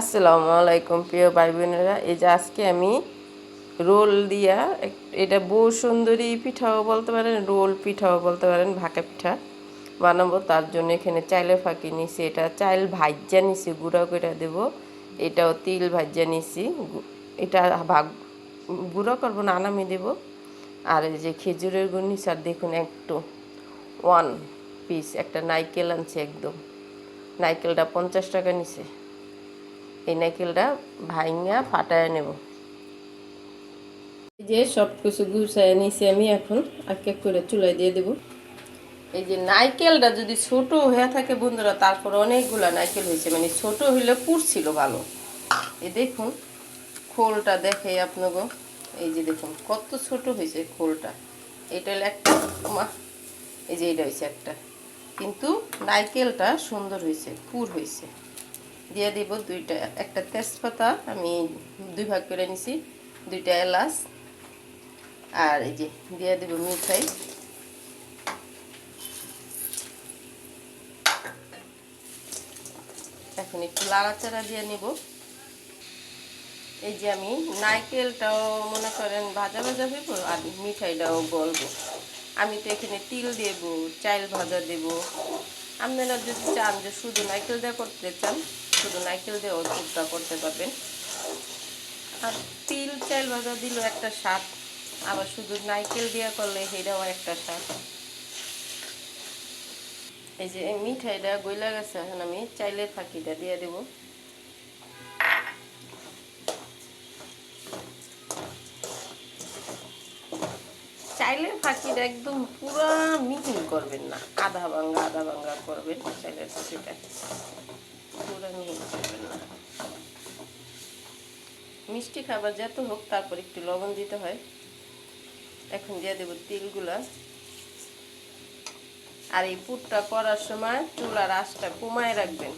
আসসালামু আলাইকুম, প্রিয় ভাই বোনেরা এই যে আজকে আমি রোল দিয়া এটা বউ সুন্দরী পিঠাও বলতে পারেন, রোল পিঠাও বলতে পারেন, ভাকা পিঠা বানাবো। তার জন্য এখানে চাইলে ফাঁকি নিছি। এটা চাইল ভাজ্যা নিছি, গুঁড়া করে দেব। এটাও তিল ভাজ্যা নিছি। এটা ভাগ গুঁড়া করব না নামিয়ে দেব। আর এই যে খেজুরের গুড় নিছি, আর দেখুন একটু ওয়ান পিস একটা নাইকেল আনছে একদম। নাইকেলটা পঞ্চাশ টাকা নিছে। এই নাইকেলটা ভাইঙ্গা ফাটায় নেব। এই যে সব কিছু গুছায় নিছি আমি এখন, এক এক করে চুলায় দিয়ে দেব। এই যে নাইকেলটা যদি ছোট হয়ে থাকে বন্ধুরা, তারপর অনেকগুলা নাইকেল হয়েছে মানে ছোট হইলে পুড়ছিল ভালো। এই দেখুন, খোলটা দেখে আপনাকে এই যে দেখুন, কত ছোট হয়েছে খোলটা। এটা হলো একটা এই যে এটা হয়েছে একটা। কিন্তু নাইকেলটা সুন্দর হয়েছে, পুর হয়েছে। দিয়ে দিব দুইটা, একটা তেজপাতা, আমি দুই ভাগ করে নিছি, দুইটা এলাচ, আর এই যে দিয়ে দিব মিঠাই। এখন একটু লাড়াচাড়া দিয়ে নিব। এই যে আমি নারকেলটাও মনে করেন ভাজা ভাজা হইব, আর মিঠাইটাও গলবো। আমি তো এখানে তিল দেব চাল ভাজা দেব। আপনারা যদি চান যে শুধু নারকেল দিয়ে করতে চান শুধু নারকেল দিয়েও দুধটা করতে পারবেন। আর তিল চাল ভাজা দিল একটা স্বাদ, আবার শুধু নারকেল দিয়ে করলে সেটাও একটা স্বাদ। এই যে মিঠাইটা গইলা গেছে, এখন আমি চাইলের ফাঁকিটা দিয়ে দেবো। চাইলের ফাঁকিটা একদম পুরা মিহিন করবেন না, আধা ভাঙ্গা আধা ভাঙ্গা করবেন চাইলের ফাঁকিটা। পুরা মিহিন করবেন না। মিষ্টি খাবার যত হোক, তারপর একটু লবণ দিতে হয়। এখন দিয়ে দেবো তিলগুলা। আর এই পুরটা করার সময় চুলার আঁচটা কমায় রাখবেন।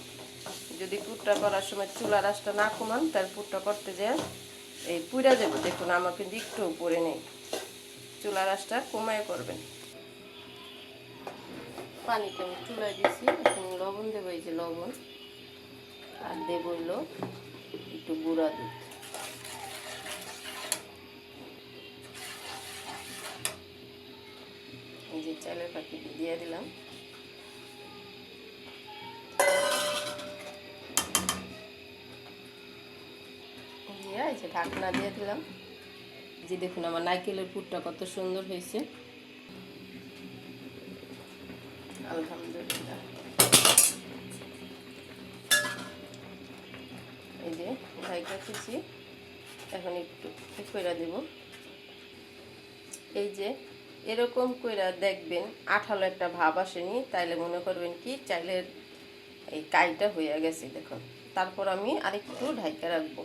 যদি পুরটা করার সময় চুলার আঁচটা না কমান তার পুরটা করতে যায় এই পুরা যাবে। দেখুন আমার কিন্তু একটু উপরে নেই। চুলার আঁচটা কমায় করবেন। পানিটা আমি চুলায় দিয়েছি এখন লবণ দেবো, এই যে লবণ। আর দেবো হইল একটু গুঁড়া দুধ। এই যে চালের পাখিটি দিয়ে দিলাম। ঢাকনা দিয়ে দিলাম। যে দেখুন আমার নারকেলের পুরটা কত সুন্দর হয়েছে। আলহামদুলিল্লাহ এই যে ঢাইকা খুশি এখন একটু কইরা দেব। এই যে, এরকম কইরা দেখবেন, আঠালো একটা ভাব আসেনি, তাইলে মনে করবেন কি, চাইলের এই কাইটা হয়ে গেছে, দেখুন। তারপর আমি আরেকটু ঢাইকা রাখব।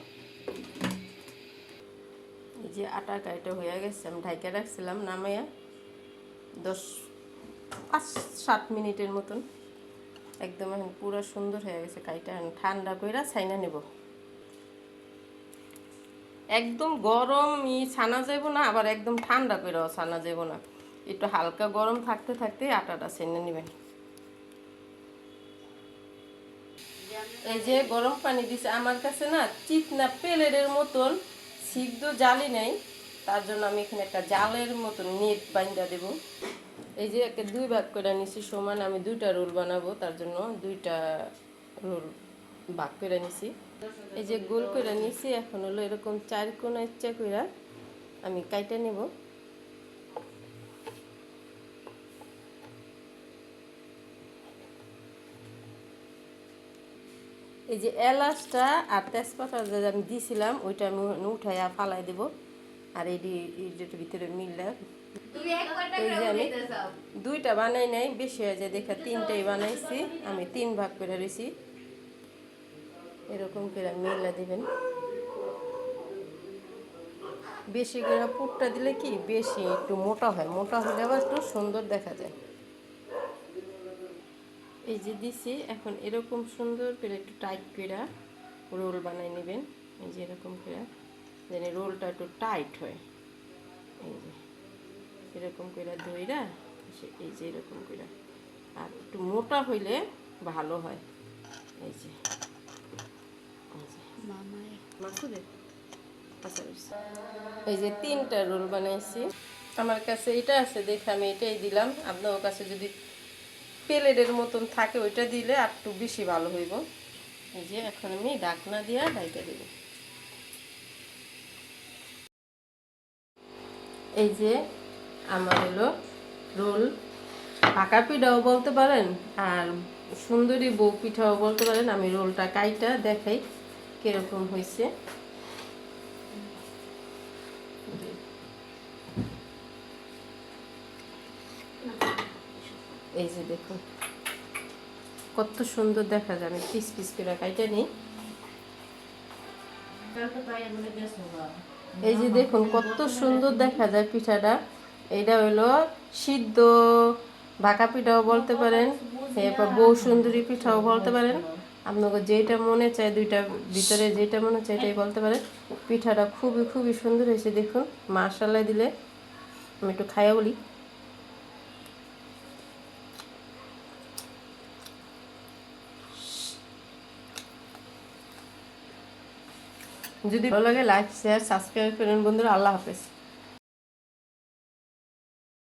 এই যে আটা কাইটা হয়ে গেছে, আমি ঢাইকা রাখছিলাম, নামাইয়া দশ, পাঁচ, সাত মিনিটের মতন। একদম এখন পুরো সুন্দর হয়ে গেছে কাইটা ঠান্ডা কইরা ছাইনা নেব। একদম গরম, ই ছানা যাব না, আবার একদম ঠান্ডা করেও ছানা যাব না। একটু হালকা গরম থাকতে থাকতে আটাটা ছেনে নেবেন। এই যে গরম পানি দিছে, আমার কাছে না চিকনা পেলের মতন, সিদ্ধ জালি নেই, তার জন্য আমি এখানে একটা জালের মতন নেট বাইন্দা দেব। এই যে একটা দুই ভাগ করে নিছি, সমান আমি দুইটা রোল বানাবো, তার জন্য দুইটা রোল ভাগ করে নিছি। এই যে গোল করে নিছি এখন হলো এরকম চার কোনা ইচ্ছা করে আমি কাইটা নেব। এই যে এলাচটা আর তেজপাতা যে আমি দিছিলাম ওইটা আমি উঠাইয়া ফালাই দেব। আর এটি যেটার ভিতরে মিললে এই যে আমি দুইটা বানাই নাই বেশি হয়ে যায় দেখা তিনটাই বানাইছি আমি তিন ভাগ করে রয়েছি এরকম করে মেলা দিবেন। বেশি করে পুরটা দিলে কি বেশি একটু মোটা হয়। মোটা হলে আবার একটু সুন্দর দেখা যায়। এই যে দিছি, এখন এরকম সুন্দর করে একটু টাইট করে রোল বানাই নেবেন। এই যে এরকম করে, যেন রোলটা একটু টাইট হয়। এই যে, এরকম করে দইরা এই যে এরকম করে। আর একটু মোটা হইলে ভালো হয়। এই যে। মাসুদে? বুঝছি। এই যে তিনটা রোল বানাইছি। আমার কাছে এটা আছে, দেখে আমি এটাই দিলাম। আপনার কাছে যদি প্লেটের মতন থাকে, ওইটা দিলে আর একটু বেশি ভালো হইব। এই যে এখন আমি ডাকনা দিয়া ডাইটা দেব। এই যে আমার হলো রোল। পাকা পিঠাও বলতে পারেন আর সুন্দরী বউ পিঠাও বলতে পারেন। আমি রোলটা কাইটা দেখাই। কীরকম হয়েছে? এই যে দেখুন। কত সুন্দর দেখা যাবে পিস পিস করে কাইটা নিই। এই যে দেখুন, কত সুন্দর দেখা যায় পিঠাটা। এইটা হলো সিদ্ধ ভাকা পিঠাও বলতে পারেন, এরপর বউ সুন্দরী পিঠাও বলতে পারেন। আপনাকে যেটা মনে চায় দুইটা ভিতরে যেটা মনে চায় এটাই বলতে পারেন পিঠাটা খুবই খুবই সুন্দর হয়েছে, দেখুন। মার্শাল্লাহ দিলে আমি একটু খাইয়া বলি। যদি ভালো লাগে লাইক শেয়ার সাবস্ক্রাইব করেন। বন্ধুরা, আল্লাহ হাফেজ।